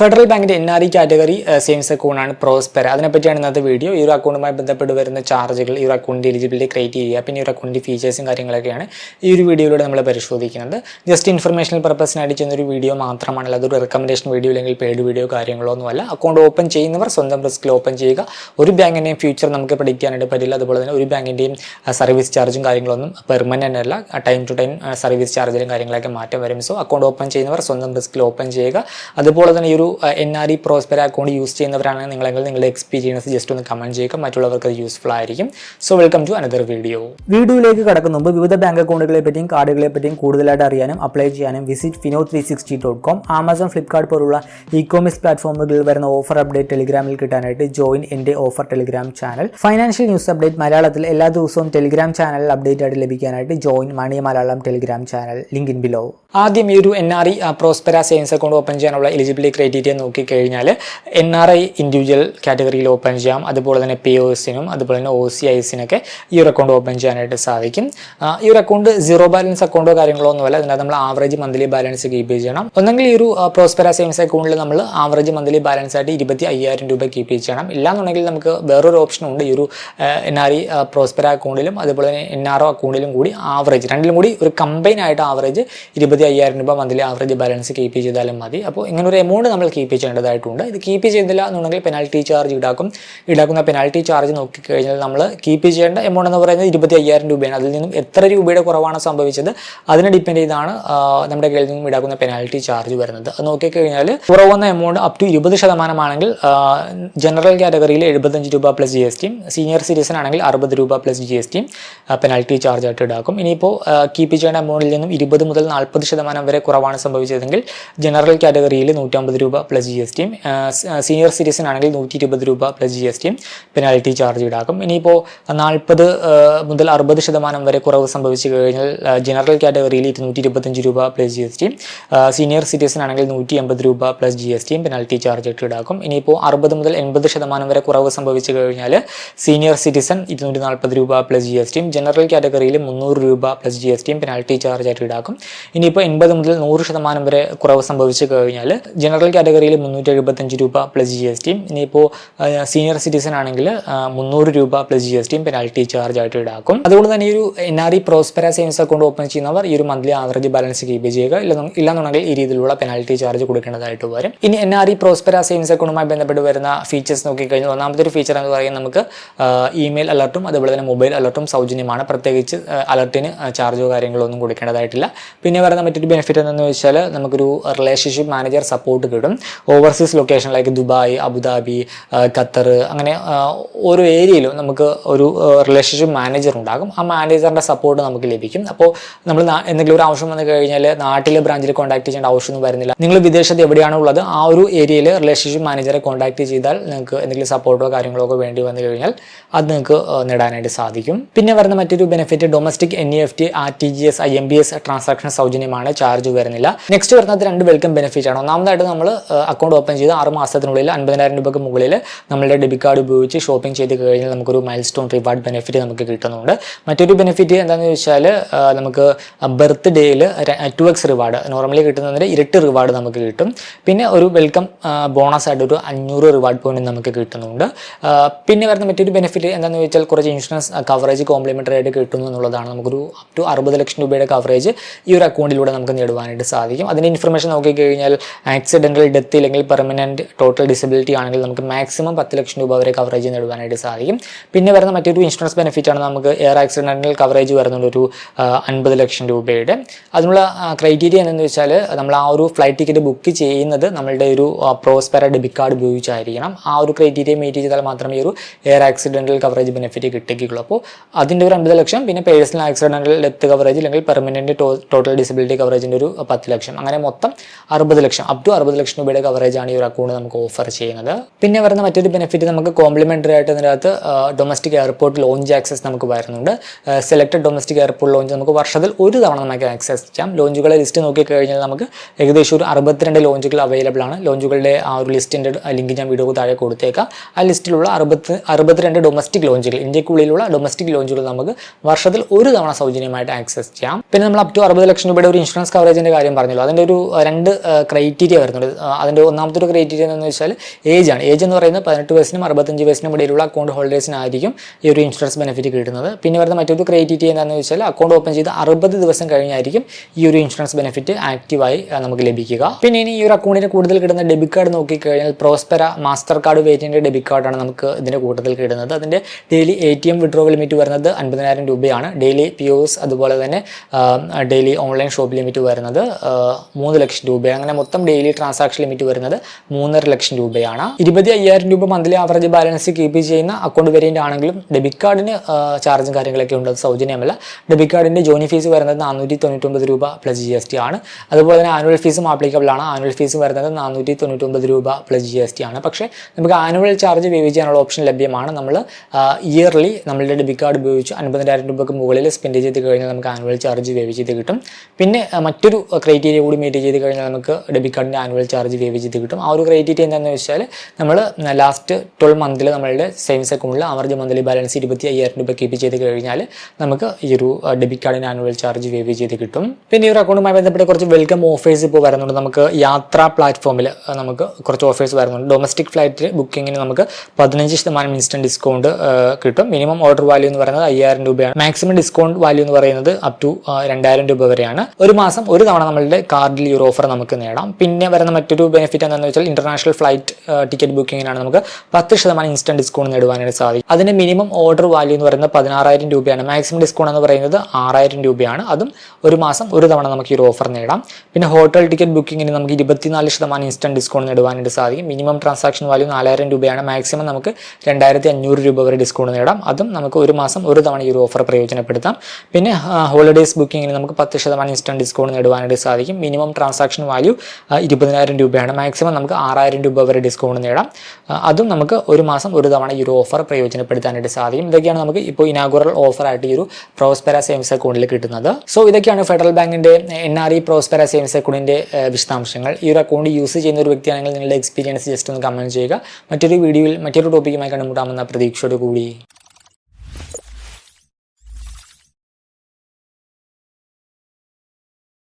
Federal ബാങ്കിന്റെ N R E category savings അക്കൗണ്ടാണ് prosper അതിനെപ്പറ്റിയാണ് ഇന്നത്തെ വീഡിയോ. ഈ ഒരു അക്കൗണ്ടുമായി ബന്ധപ്പെട്ട് വരുന്ന ചാർജുകൾ ഈ ഒരു അക്കൗണ്ടിന്റെ എലിജിബിലിറ്റി ക്രൈറ്റീരിയ പിന്നെ ഈ ഒരു അക്കൗണ്ടിന്റെ ഫീച്ചേഴ്സും കാര്യങ്ങളൊക്കെയാണ് ഈ ഒരു വീഡിയോയിലൂടെ നമ്മൾ പരിശോധിക്കുന്നത്. ജസ്റ്റ് ഇൻഫർമേഷണൽ പർപ്പസിനായിട്ട് ചെയ്യുന്ന ഒരു വീഡിയോ മാത്രമാണ് അതൊരു റെക്കമെൻഡേഷൻ വീഡിയോ അല്ലെങ്കിൽ പെയ്ഡ് വീഡിയോ കാര്യങ്ങളോ ഒന്നുമല്ല അക്കൗണ്ട് ഓപ്പൺ ചെയ്യുന്നവർ സ്വന്തം റിസ്കിൽ ഓപ്പൺ ചെയ്യുക. ഒരു ബാങ്കിന്റെയും ഫ്യൂച്ചർ നമുക്ക് പഠിക്കാനായിട്ട് പറ്റില്ല. അതുപോലെ തന്നെ ഒരു ബാങ്കിന്റെയും സർവീസ് ചാർജും കാര്യങ്ങളൊന്നും പെർമനന്റ് അല്ല. ടൈം ടു ടൈം സർവീസ് ചാർജിലും കാര്യങ്ങളൊക്കെ മാറ്റം വരും. സോ അക്കൗണ്ട് ഓപ്പൺ ചെയ്യുന്നവർ സ്വന്തം റിസ്കിൽ ഓപ്പൺ ചെയ്യുക. അതുപോലെ തന്നെ ഈ ഒരു N R E Prosper account use ചെയ്യുന്നവരാണ് നിങ്ങളെങ്കിൽ നിങ്ങളുടെ എക്സ്പീരിയൻസ് ജസ്റ്റ് ഒന്ന് കമന്റ് ചെയ്യുക. മറ്റുള്ളവർക്ക് അത് യൂസ്ഫുൾ ആയിരിക്കും. So welcome to another video വീഡിയോയിലേക്ക് കടക്കുന്ന മുമ്പ് വിവിധ ബാങ്ക് അക്കൗണ്ടുകളെ പറ്റിയും കാർഡുകളെ പറ്റിയും കൂടുതലായിട്ട് അറിയാനും അപ്ലൈ ചെയ്യാനും visit fino three sixty dot com Amazon Flipkart പോലുള്ള ഇ കോമേഴ്സ് പ്ലാറ്റ്ഫോമുകളിൽ വരുന്ന ഓഫർ അപ്ഡേറ്റ് ടെലിഗ്രാമിൽ കിട്ടാനായിട്ട് ജോയിൻ എന്റെ offer Telegram channel financial news update മലയാളത്തിൽ എല്ലാ ദിവസവും ടെലിഗ്രാം ചാനൽ അപ്ഡേറ്റ് ആയിട്ട് ലഭിക്കാനായിട്ട് join money Malayalam Telegram channel link in below ആദ്യം ഈ ഒരു N R E Prospera savings account open ചെയ്യാനുള്ള എലിജിബിലിറ്റി ക്രൈറ്റീരിയ നോക്കിക്കഴിഞ്ഞാൽ എൻ ആർ ഐ ഇൻഡിവിജ്വൽ കാറ്റഗറിയിൽ ഓപ്പൺ ചെയ്യാം. അതുപോലെ തന്നെ പി ഒ എസിനും അതുപോലെ തന്നെ ഒ സി ഐസിനൊക്കെ ഈ ഒരു അക്കൗണ്ട് ഓപ്പൺ ചെയ്യാനായിട്ട് സാധിക്കും. ഈ ഒരു അക്കൗണ്ട് സീറോ ബാലൻസ് അക്കൗണ്ടോ കാര്യങ്ങളോ ഒന്നുമല്ല. അതിനകത്ത് നമ്മൾ ആവറേജ് മന്ത്ലി ബാലൻസ് കീപ്പ് ചെയ്യണം. ഒന്നെങ്കിൽ ഈ ഒരു പ്രോസ്പെര സേവിങ്സ് അക്കൗണ്ടിൽ നമ്മൾ ആവറേജ് മന്ത്ലി ബാലൻസ് ആയിട്ട് ഇരുപത്തി അയ്യായിരം രൂപ കീപ്പ് ചെയ്യണം. ഇല്ലാന്നുണ്ടെങ്കിൽ നമുക്ക് വേറൊരു ഓപ്ഷൻ ഉണ്ട്. ഈ ഒരു എൻ ആർ ഇ പ്രോസ്പെര അക്കൗണ്ടിലും അതുപോലെ തന്നെ എൻ ആർ ഒ അക്കൗണ്ടിലും കൂടി ആവറേജ് രണ്ടിലും കൂടി ഒരു കമ്പൈൻ ആയിട്ട് ആവറേജ് ഇരുപത്തി അയ്യായിരം രൂപ മന്ത്ലി ആവറേജ് ബാലൻസ് കീപ്പ് ചെയ്താലും മതി. അപ്പോൾ ഇങ്ങനെ ഒരു എമൗണ്ട് നമ്മൾ കീപ്പ് ചെയ്യേണ്ടതായിട്ടുണ്ട്. ഇത് കീപ്പ് ചെയ്തില്ല എന്നുണ്ടെങ്കിൽ പെനാൽറ്റി ചാർജ് ഈടാക്കും. ഈടാക്കുന്ന പെനാൽറ്റി ചാർജ് നോക്കിക്കഴിഞ്ഞാൽ നമ്മൾ കീപ്പ് ചെയ്യേണ്ട എമൗണ്ട് എന്ന് പറയുന്നത് ഇരുപത്തി അയ്യായിരം രൂപയാണ്. അതിൽ നിന്നും എത്ര രൂപയുടെ കുറവാണ് സംഭവിച്ചത്? അതിനെ ഡിപ്പെൻഡ് ചെയ്താണ് നമ്മുടെ കയ്യിൽ നിന്നും ഈടാക്കുന്ന പെനാൽറ്റി ചാർജ് വരുന്നത്. അത് നോക്കിക്കഴിഞ്ഞാൽ കുറവുന്ന എമൗണ്ട് അപ് ടു ഇരുപത് ശതമാനമാണെങ്കിൽ ജനറൽ കാറ്റഗറിയിൽ എഴുപത്തഞ്ച് രൂപ പ്ലസ് ജി എസ് ടിയും സീനിയർ സിറ്റിസൺ ആണെങ്കിൽ അറുപത് രൂപ പ്ലസ് ജി എസ് ടിയും പെനാൽറ്റി ചാർജ് ആയിട്ട് ഈടാക്കും. ഇനിയിപ്പോൾ കീപ്പ് ചെയ്യേണ്ട എമൗണ്ടിൽ നിന്നും ഇരുപത് മുതൽ നാൽപ്പത് ശതമാനം വരെ കുറവാണ് സംഭവിച്ചതെങ്കിൽ ജനറൽ കാറ്റഗറിയിൽ നൂറ്റമ്പത് രൂപ പ്ലസ് ജി എസ് ടിയും സീനിയർ സിറ്റിസൺ ആണെങ്കിൽ നൂറ്റി ഇരുപത് രൂപ പ്ലസ് ജി എസ് ടിയും പെനാൽറ്റി ചാർജ് ഈടാക്കും. ഇനിയിപ്പോൾ നാൽപ്പത് മുതൽ അറുപത് ശതമാനം വരെ കുറവ് സംഭവിച്ചു കഴിഞ്ഞാൽ ജനറൽ കാറ്റഗറിയിൽ ഇരുന്നൂറ്റി ഇരുപത്തഞ്ച് രൂപ പ്ലസ് ജി എസ് ടിയും സീനിയർ സിറ്റിസൺ ആണെങ്കിൽ നൂറ്റി എൺപത് രൂപ പ്ലസ് ജി എസ് ടിയും പെനാൽറ്റി ചാർജ് ഈടാക്കും. ഇനിയിപ്പോൾ അറുപത് മുതൽ എൺപത് ശതമാനം വരെ കുറവ് സംഭവിച്ചു കഴിഞ്ഞാൽ സീനിയർ സിറ്റിസൺ ഇരുന്നൂറ്റി നാൽപ്പത് രൂപ പ്ലസ് ജി എസ് ടിയും ജനറൽ കാറ്റഗറിയിൽ മുന്നൂറ് രൂപ പ്ലസ് ജി എസ് ടിയും പെനാൽറ്റി ചാർജ് ആയിട്ട് ഈടാക്കും. ഇനിയിപ്പോൾ എൺപത് മുതൽ നൂറ് ശതമാനം വരെ കുറവ് സംഭവിച്ചു കഴിഞ്ഞാൽ ജനറൽ കാറ്റഗറിയിൽ മുന്നൂറ്റി എഴുപത്തഞ്ച് രൂപ പ്ലസ് ജി എസ് ടിയും ഇനിയിപ്പോൾ സീനിയർ സിറ്റിസൺ ആണെങ്കിൽ മുന്നൂറ് രൂപ പ്ലസ് ജി എസ് ടിയും പെനാൽറ്റി ചാർജ് ആയിട്ട് ഈടാക്കും. അതുകൊണ്ട് തന്നെ ഈ ഒരു N R E Prospera savings account open ചെയ്യുന്നവർ ഈ ഒരു മന്ത്ലി ആവറേജ് ബാലൻസ് കീപ്പ് ചെയ്യുക. ഇല്ലാന്നുണ്ടെങ്കിൽ ഈ രീതിയിലുള്ള പെനാൽറ്റി ചാർജ് കൊടുക്കേണ്ടതായിട്ട് വരും. ഇനി N R E Prospera savings അക്കൗണ്ടുമായി ബന്ധപ്പെട്ട് വരുന്ന ഫീച്ചേഴ്സ് നോക്കിക്കഴിഞ്ഞാൽ ഒന്നാമത്തെ ഒരു ഫീച്ചർ എന്ന് പറയുന്നത് നമുക്ക് ഇമെയിൽ അലർട്ടും അതുപോലെ തന്നെ മൊബൈൽ അലർട്ടും സൗജന്യമാണ്. പ്രത്യേകിച്ച് അലർട്ടിന് ചാർജോ കാര്യങ്ങളോ ഒന്നും കൊടുക്കേണ്ടതായിട്ടില്ല. പിന്നെ വരുന്ന മറ്റൊരു ബെനിഫിറ്റ് എന്താണെന്ന് വെച്ചാൽ നമുക്കൊരു റിലേഷൻഷിപ്പ് മാനേജർ സപ്പോർട്ട് കിട്ടും. Overseas location like Dubai Abu Dhabi Qatar അങ്ങനെ ഓരോ ഏരിയയിലും നമുക്ക് ഒരു റിലേഷൻഷിപ്പ് മാനേജർ ഉണ്ടാകും. ആ മാനേജറിന്റെ സപ്പോർട്ട് നമുക്ക് ലഭിക്കും. അപ്പോൾ നമ്മൾ എന്തെങ്കിലും ഒരു ആവശ്യം വന്നു കഴിഞ്ഞാൽ നാട്ടിലെ ബ്രാഞ്ചിൽ കോൺടാക്ട് ചെയ്യേണ്ട ആവശ്യമൊന്നും വരുന്നില്ല. നിങ്ങൾ വിദേശത്ത് എവിടെയാണോ ഉള്ളത് ആ ഒരു ഏരിയയിൽ റിലേഷൻഷിപ്പ് മാനേജറെ കോൺടാക്ട് ചെയ്താൽ നിങ്ങൾക്ക് എന്തെങ്കിലും സപ്പോർട്ടോ കാര്യങ്ങളോ ഒക്കെ വേണ്ടി വന്നു കഴിഞ്ഞാൽ അത് നിങ്ങൾക്ക് നേടാനായിട്ട് സാധിക്കും. പിന്നെ വരുന്ന മറ്റൊരു benefit domestic N E F T R T G S I M B S transaction സൗജന്യമാണ്. ചാർജ് വരുന്നില്ല. നെക്സ്റ്റ് വരുന്നത് രണ്ട് വെൽക്കം ബെനിഫിറ്റ് ആണ്. ഒന്നാമതായിട്ട് നമ്മൾ അക്കൗണ്ട് ഓപ്പൺ ചെയ്ത് ആറ് മാസത്തിനുള്ളിൽ അൻപതിനായിരം രൂപയ്ക്ക് മുകളിൽ നമ്മളുടെ ഡെബിറ്റ് കാർഡ് ഉപയോഗിച്ച് ഷോപ്പിംഗ് ചെയ്ത് കഴിഞ്ഞാൽ നമുക്കൊരു മൈൽ സ്റ്റോൺ റിവാർഡ് ബെനിഫിറ്റ് നമുക്ക് കിട്ടുന്നുണ്ട്. മറ്റൊരു ബെനിഫിറ്റ് എന്താണെന്ന് വെച്ചാൽ നമുക്ക് ബർത്ത് ഡേയിൽ ടു എക്സ് റിവാർഡ് നോർമലി കിട്ടുന്നതിന്റെ ഇരട്ടി റിവാർഡ് നമുക്ക് കിട്ടും. പിന്നെ ഒരു വെൽക്കം ബോണസ് ആയിട്ട് ഒരു അഞ്ഞൂറ് റിവാർഡ് പോയിന്റ് നമുക്ക് കിട്ടുന്നുണ്ട്. പിന്നെ വരുന്ന മറ്റൊരു ബെനിഫിറ്റ് എന്താണെന്ന് വെച്ചാൽ കുറച്ച് ഇൻഷുറൻസ് കവറേജ് കോംപ്ലിമെന്ററി ആയിട്ട് കിട്ടുന്നു എന്നുള്ളതാണ്. നമുക്കൊരു അപ് ടു അറുപത് ലക്ഷം രൂപയുടെ കവറേജ് ഈ ഒരു അക്കൗണ്ടിലൂടെ നമുക്ക് നേടുവാനായിട്ട് സാധിക്കും. അതിന്റെ ഇൻഫർമേഷൻ നോക്കി കഴിഞ്ഞാൽ ആക്സിഡന്റൽ ഡെത്ത് ഇല്ലെങ്കിൽ പെർമനന്റ് ടോട്ടൽ ഡിസബിലിറ്റി ആണെങ്കിൽ നമുക്ക് മാക്സിമം പത്ത് ലക്ഷം രൂപ വരെ കവറേജ് നേടുവാനായിട്ട് സാധിക്കും. പിന്നെ വരുന്ന മറ്റൊരു ഇൻഷുറൻസ് ബെനിഫിറ്റ് ആണ് നമുക്ക് എയർ ആക്സിഡന്റൽ കവറേജ് വരുന്നുണ്ട് ഒരു അൻപത് ലക്ഷം രൂപയുടെ. അതിനുള്ള ക്രൈറ്റീരിയ എന്താണെന്ന് വെച്ചാൽ നമ്മൾ ആ ഒരു ഫ്ലൈറ്റ് ടിക്കറ്റ് ബുക്ക് ചെയ്യുന്നത് നമ്മളുടെ ഒരു പ്രോസ്പെറ ഡെബിറ്റ് കാർഡ് ഉപയോഗിച്ചായിരിക്കണം. ആ ഒരു ക്രൈറ്റീരിയ മീറ്റ് ചെയ്താൽ മാത്രമേ ഒരു എയർ ആക്സിഡന്റൽ കവറേജ് ബെനിഫിറ്റ് കിട്ടുകയുള്ളൂ. അപ്പോൾ അതിന്റെ ഒരു അൻപത് ലക്ഷം പിന്നെ പേഴ്സണൽ ആക്സിഡന്റൽ ഡെത്ത് കവറേജ് അല്ലെങ്കിൽ പെർമനന്റ് ടോട്ടൽ ഡിസബിലിറ്റി കവറേജിന്റെ ഒരു പത്ത് ലക്ഷം. അങ്ങനെ മൊത്തം അറുപത് ലക്ഷം അപ് ടു അറുപത് ലക്ഷം രൂപയുടെ കവറേജാണ് ഈ ഒരു അക്കൗണ്ട് നമുക്ക് ഓഫർ ചെയ്യുന്നത്. പിന്നെ വരുന്ന മറ്റൊരു ബെനിഫിറ്റ് നമുക്ക് കോംപ്ലിമെന്ററി ആയിട്ട് ഇതിനകത്ത് ഡൊമസ്റ്റിക് എയർപോർട്ട് ലോഞ്ച് ആക്സസ് നമുക്ക് വരുന്നുണ്ട്. സെലക്ടഡ് ഡൊമസ്റ്റിക് എയർപോർട്ട് ലോഞ്ച് നമുക്ക് വർഷത്തിൽ ഒരു തവണ നമുക്ക് ആക്സസ് ചെയ്യാം. ലോഞ്ചുകളെ ലിസ്റ്റ് നോക്കിക്കഴിഞ്ഞാൽ നമുക്ക് ഏകദേശം ഒരു അറുപത്തിരണ്ട് ലോഞ്ചുകൾ അവൈലബിൾ ആണ്. ലോഞ്ചുകളുടെ ആ ഒരു ലിസ്റ്റിന്റെ ലിങ്ക് ഞാൻ വീഡിയോ താഴെ കൊടുത്തേക്കാം. ആ ലിസ്റ്റിലുള്ള അറുപത്തി അറുപത്തിരണ്ട് ഡൊമസ്റ്റിക് ലോഞ്ചുകൾ ഇന്ത്യക്കുള്ളിലുള്ള ഡൊമസ്റ്റിക് ലോഞ്ചുകൾ നമുക്ക് വർഷത്തിൽ ഒരു തവണ സൗജന്യമായിട്ട് ആക്സസ് ചെയ്യാം. പിന്നെ നമ്മൾ അപ് ടു അറുപത് ലക്ഷം രൂപയുടെ ഒരു ഇൻഷുറൻസ് കവറേജിന്റെ കാര്യം പറഞ്ഞല്ലോ. അതിന്റെ ഒരു രണ്ട് ക്രൈറ്റീരിയ വരുന്നുണ്ട്. അതിന്റെ ഒന്നാമത്തെ ഒരു ക്രൈറ്റീരിയ എന്ന് വെച്ചാൽ ഏജ് ആണ്. ഏജ് എന്ന് പറയുന്നത് പതിനെട്ട് വയസ്സിനും അറുപത്തഞ്ച് വയസ്സിനും ഇടയിലുള്ള അക്കൗണ്ട് ഹോൾഡേഴ്സിനായിരിക്കും ഈ ഒരു ഇൻഷുറൻസ് ബെനിഫിറ്റ് കിട്ടുന്നത്. പിന്നെ വരുന്ന മറ്റൊരു ക്രൈറ്റീരിയ എന്താണെന്ന് വെച്ചാൽ അക്കൗണ്ട് ഓപ്പൺ ചെയ്ത് അറുപത് ദിവസം കഴിഞ്ഞായിരിക്കും ഈ ഒരു ഇൻഷുറൻസ് ബെനിഫിറ്റ് ആക്റ്റീവായി നമുക്ക് ലഭിക്കുക. പിന്നെ ഇനി ഈ ഒരു അക്കൗണ്ടിന് കൂടുതൽ കിട്ടുന്ന ഡെബിറ്റ് കാർഡ് നോക്കിക്കഴിഞ്ഞാൽ പ്രോസ്പെര മാസ്റ്റർ കാർഡ് വേറ്റിന്റെ ഡെബിറ്റ് കാർഡാണ് നമുക്ക് ഇതിന്റെ കൂട്ടത്തിൽ കിട്ടുന്നത്. അതിന്റെ daily A T M withdraw limit വരുന്നത് അൻപതിനായിരം രൂപയാണ്. ഡെയിലി പി ഒസ് അതുപോലെ തന്നെ ഡെയിലി ഓൺലൈൻ ഷോപ്പ് ലിമിറ്റ് വരുന്നത് മൂന്ന് ലക്ഷം രൂപയാണ്. അങ്ങനെ മൊത്തം ഡെയിലി ട്രാൻസാക്ഷൻ ലിമിറ്റ് വരുന്നത് മൂന്നര ലക്ഷം രൂപയാണ്. ഇരുപത്തി അയ്യായിരം രൂപ മന്ത്ലി ആവറേജ് ബാലൻസ് കീപ്പ് ചെയ്യുന്ന അക്കൗണ്ട് വേരിയന്റ് ആണെങ്കിലും ഡെബിറ്റ് കാർഡിന് ചാർജും കാര്യങ്ങളൊക്കെ ഉണ്ട്. സൗജന്യമല്ല. ഡെബിറ്റ് കാർഡിന്റെ ജോയിൻ ഫീസ് വരുന്നത് നാനൂറ്റി തൊണ്ണൂറ്റൊമ്പത് രൂപ പ്ലസ് ജി ആണ്. അതുപോലെ തന്നെ ആനുവൽ ഫീസും ആപ്ലിക്കബിൾ ആണ്. ആനുവൽ ഫീസ് വരുന്നത് നാനൂറ്റി തൊണ്ണൂറ്റൊമ്പത് രൂപ പ്ലസ് ജി ആണ്. പക്ഷേ നമുക്ക് ആനുവൽ ചാർജ് വേവ് ചെയ്യാനുള്ള ഓപ്ഷൻ ലഭ്യമാണ്. നമ്മൾ ഇയർലി നമ്മളുടെ ഡെബിറ്റ് കാർഡ് ഉപയോഗിച്ച് അൻപതിനായിരം രൂപയ്ക്ക് മുകളിൽ സ്പെൻഡ് ചെയ്ത് കഴിഞ്ഞാൽ നമുക്ക് ആനുവൽ ചാർജ് വേവ് ചെയ്ത് കിട്ടും. പിന്നെ ആ, മറ്റൊരു ക്രൈറ്റീരിയ കൂടി മീറ്റ് ചെയ്ത് കഴിഞ്ഞാൽ നമുക്ക് ഡെബിറ്റ് കാർഡിന്റെ ആനുവൽ ചാർജ് വേവ് ചെയ്ത് കിട്ടും. ആ ഒരു ക്രൈറ്റീരിയ എന്താണെന്ന് വെച്ചാൽ നമ്മൾ ലാസ്റ്റ് ട്വൽവ് മന്തിൽ നമ്മളുടെ സേവിങ്സ് അക്കൗണ്ടിൽ ആവറേജ് മന്ത്ലി ബാലൻസ് ഇരുപത്തി അയ്യായിരം രൂപ കീപ്പ് ചെയ്ത് കഴിഞ്ഞാൽ നമുക്ക് ഈ ഒരു ഡെബിറ്റ് കാർഡിന്റെ ആനുവൽ ചാർജ് വേവ് ചെയ്ത് കിട്ടും. പിന്നെ ഈ ഒരു അക്കൗണ്ടുമായി ബന്ധപ്പെട്ട് കുറച്ച് വെൽക്കം ഓഫേഴ്സ് ഇപ്പോൾ വരുന്നുണ്ട്. നമുക്ക് യാത്രാ പ്ലാറ്റ്ഫോമിൽ നമുക്ക് കുറച്ച് ഓഫേഴ്സ് വരുന്നുണ്ട്. ഡൊമസ്റ്റിക് ഫ്ലൈറ്റ് ബുക്കിങ്ങിന് നമുക്ക് പതിനഞ്ച് ശതമാനം ഇൻസ്റ്റന്റ് ഡിസ്കൗണ്ട് കിട്ടും. മിനിമം ഓർഡർ വാല്യൂ എന്ന് പറയുന്നത് അയ്യായിരം രൂപയാണ്. മാക്സിമം ഡിസ്കൗണ്ട് വാല്യൂ എന്ന് പറയുന്നത് അപ് ടു രണ്ടായിരം രൂപ വരെയാണ്. ഒരു മാസം ഒരു തവണ നമ്മളുടെ കാർഡിൽ ഈ ഒരു ഓഫർ നമുക്ക് നേടാം. പിന്നെ വരുന്ന മറ്റൊരു ബെനിഫിറ്റ് എന്താണെന്ന് വെച്ചാൽ ഇന്റർനാഷണൽ ഫ്ലൈറ്റ് ടിക്കറ്റ് ബുക്കിങ്ങിനാണ് നമുക്ക് പത്ത് ശതമാനം ഇൻസ്റ്റന്റ് ഡിസ്കൗണ്ട് നേടുവാനായിട്ട് സാധിക്കും. അതിന് മിനിമം ഓർഡർ വാല്യൂ എന്ന് പറയുന്നത് പതിനാറായിരം രൂപയാണ്. മാക്സിമം ഡിസ്കൗണ്ട് എന്ന് പറയുന്നത് ആറായിരം രൂപയാണ്. അതും ഒരു മാസം ഒരു തവണ നമുക്ക് ഈ ഒരു ഓഫർ നേടാം. പിന്നെ ഹോട്ടൽ ടിക്കറ്റ് ബുക്കിങ്ങിന് നമുക്ക് ഇരുപത്തിനാല് ശതമാനം ഇൻസ്റ്റന്റ് ഡിസ്കൗണ്ട് നേടുവാനായിട്ട് സാധിക്കും. മിനിമം ട്രാൻസാക്ഷൻ വാല്യൂ നാലായിരം രൂപയാണ്. മാക്സിമം നമുക്ക് രണ്ടായിരത്തി അഞ്ഞൂറ് രൂപ വരെ ഡിസ്കൗണ്ട് നേടാം. അതും നമുക്ക് ഒരു മാസം ഒരു തവണ ഈ ഒരു ഓഫർ പ്രയോജനപ്പെടുത്താം. പിന്നെ ഹോളിഡേസ് ബുക്കിങ്ങിന് നമുക്ക് പത്ത് ശതമാനം ഇൻസ്റ്റന്റ് ഡിസ്കൗണ്ട് നേടുവാനായിട്ട് സാധിക്കും. മിനിമം ട്രാൻസാക്ഷൻ വാല്യൂ ഇരുപതിനായിരം രൂപയാണ്. മാക്സിമം നമുക്ക് ആറായിരം രൂപ വരെ ഡിസ്കൗണ്ട് നേടാം. അതും നമുക്ക് ഒരു മാസം ഒരു തവണ ഈ ഒരു ഓഫർ പ്രയോജനപ്പെടുത്താനായിട്ട് സാധിക്കും. ഇതൊക്കെയാണ് നമുക്ക് ഇപ്പോൾ ഇനാഗുറൽ ഓഫറായിട്ട് ഈ ഒരു പ്രോസ്പെര സേവിങ്സ് അക്കൗണ്ടിൽ കിട്ടുന്നത്. സോ ഇതൊക്കെയാണ് ഫെഡറൽ ബാങ്കിന്റെ N R E Prospera savings അക്കൗണ്ടിന്റെ വിശദാംശങ്ങൾ. ഈ ഒരു അക്കൗണ്ട് യൂസ് ചെയ്യുന്ന ഒരു വ്യക്തിയാണെങ്കിൽ നിങ്ങളുടെ എക്സ്പീരിയൻസ് ജസ്റ്റ് ഒന്ന് കമന്റ് ചെയ്യുക. മറ്റൊരു വീഡിയോയിൽ മറ്റൊരു ടോപ്പിക്കുമായി കണ്ടുമുട്ടാമെന്ന പ്രതീക്ഷയോട് കൂടി